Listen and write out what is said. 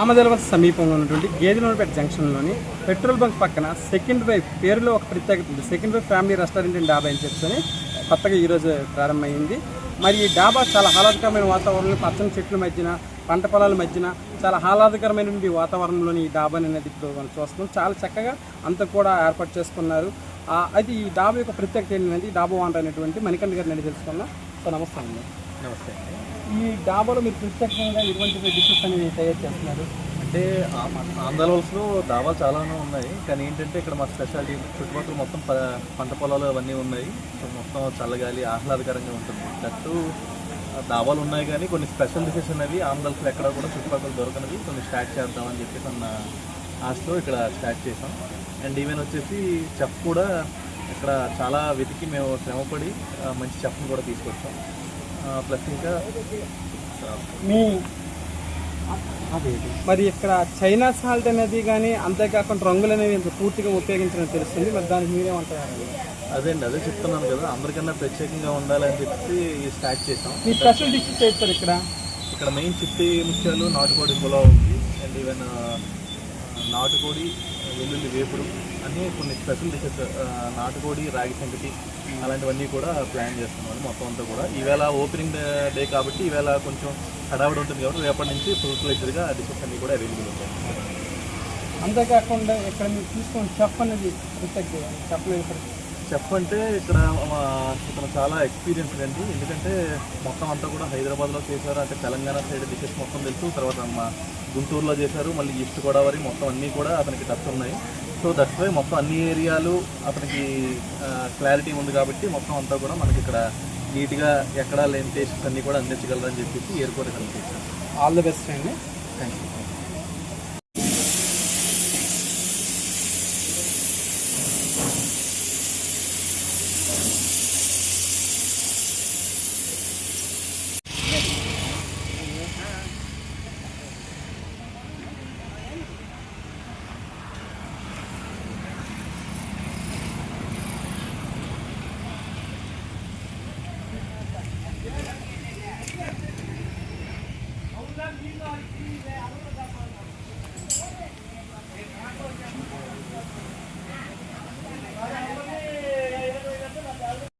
ఆమదలవలస సమీపంలో ఉన్నటువంటి గేదెలపేట జంక్షన్లోని పెట్రోల్ బంక్ పక్కన సెకండ్ వైఫ్ పేరులో ఒక ప్రత్యేకత ఉంది. Second wife family restaurant and dhaba అని చెప్పని కొత్తగా ఈరోజు ప్రారంభమైంది. మరి ఈ డాబా చాలా ఆహ్లాదకరమైన వాతావరణంలో పచ్చని చెట్ల మధ్యన పంట పొలాల మధ్యన చాలా ఆహ్లాదకరమైనటువంటి వాతావరణంలోని ఈ డాబాని అనేది ఇప్పుడు మనం చూస్తున్నాం. చాలా చక్కగా అంత కూడా ఏర్పాటు చేసుకున్నారు. అది ఈ డాబా యొక్క ప్రత్యేకత ఏంటంటే డాబా ఓనర్ అనేటువంటి మణికంఠ గారిని అడిగి తెలుసుకున్నాం. సో నమస్తే అండి. నమస్తే ఈ డాబాలో మీరు ప్రత్యేకంగా ఎటువంటి డిషెస్ అనేవి తయారు చేస్తున్నారు? అంటే ఆంధ్రవలసలో దాబాలు చాలానే ఉన్నాయి. కానీ ఏంటంటే ఇక్కడ మా స్పెషాలిటీ చుట్టుపక్కల మొత్తం పంట పొలాలు అవన్నీ ఉన్నాయి. సో మొత్తం చల్లగాలి ఆహ్లాదకరంగా ఉంటుంది. దట్టు ఆ దాబాలు ఉన్నాయి కానీ కొన్ని స్పెషల్ డిషెస్ అనేవి ఆంధ్రవలసలో ఎక్కడ కూడా చుట్టుపక్కల దొరకనివి. కొన్ని స్టార్ట్ చేద్దామని చెప్పేసి అన్న ఆశలో ఇక్కడ స్టార్ట్ చేసాం అండ్ ఈవెన్ వచ్చేసి చెఫ్ కూడా ఇక్కడ చాలా వెతికి మేము శ్రమపడి మంచి చెఫ్ని కూడా తీసుకొచ్చాం. ప్లస్ ఇంకా మీ మరి ఇక్కడ చైనా సాల్ట్ అనేది కానీ అంతేకాకుండా రంగులు అనేవి ఇంత పూర్తిగా ఉపయోగించడం తెలుస్తుంది. మరి దానికి మీరేమంటారు? అదే అండి అదే చెప్తున్నాను కదా. అందరికన్నా ప్రత్యేకంగా ఉండాలని చెప్పి స్టార్ట్ చేసాం మీ స్పెషల్ డిషెస్ చేస్తారు ఇక్కడ? ఇక్కడ మెయిన్ చిట్టి ముత్యాలు నాటుకోడి పులావ్ ఉంది. అండ్ ఈవెన్ నాటుకోడి వెల్లుల్లి వేపుడు అన్నీ కొన్ని స్పెషల్ డిషెస్ నాటుకోడి రాగి సంగటి అలాంటివన్నీ కూడా ప్లాన్ చేస్తున్నాం మొత్తం అంతా కూడా. ఈవేళ ఓపెనింగ్ డే కాబట్టి ఈవేళ కొంచెం హడావిడి ఉంటుంది కాబట్టి రేపటి నుంచి ఫుల్ ఫ్లెజ్డ్గా డిషెస్ అన్నీ కూడా అవైలబుల్ ఉంటాయి. అంతేకాకుండా ఇక్కడ మీరు చెఫ్ అనేది ప్రత్యేక చెఫ్ అంటే ఇక్కడ ఇతను చాలా ఎక్స్పీరియన్స్ అండి. ఎందుకంటే మొత్తం అంతా కూడా హైదరాబాద్లో చేశారు. అంటే తెలంగాణ సైడ్ డిషెస్ మొత్తం తెలుసు. తర్వాత మా గుంటూరులో చేశారు. మళ్ళీ ఈస్ట్ గోదావరి మొత్తం అన్నీ కూడా అతనికి టచ్ ఉన్నాయి. సో దట్స్ వై మొత్తం అన్ని ఏరియాలు అతనికి క్లారిటీ ఉంది కాబట్టి మొత్తం అంతా కూడా మనకి ఇక్కడ నీట్గా ఎక్కడా లేని టేస్ట్స్ అన్నీ కూడా అందించగలరని చెప్పేసి ఏర్కోర్ ఇక్కడ చేశారు ఆల్ ది బెస్ట్ అండి. Thank you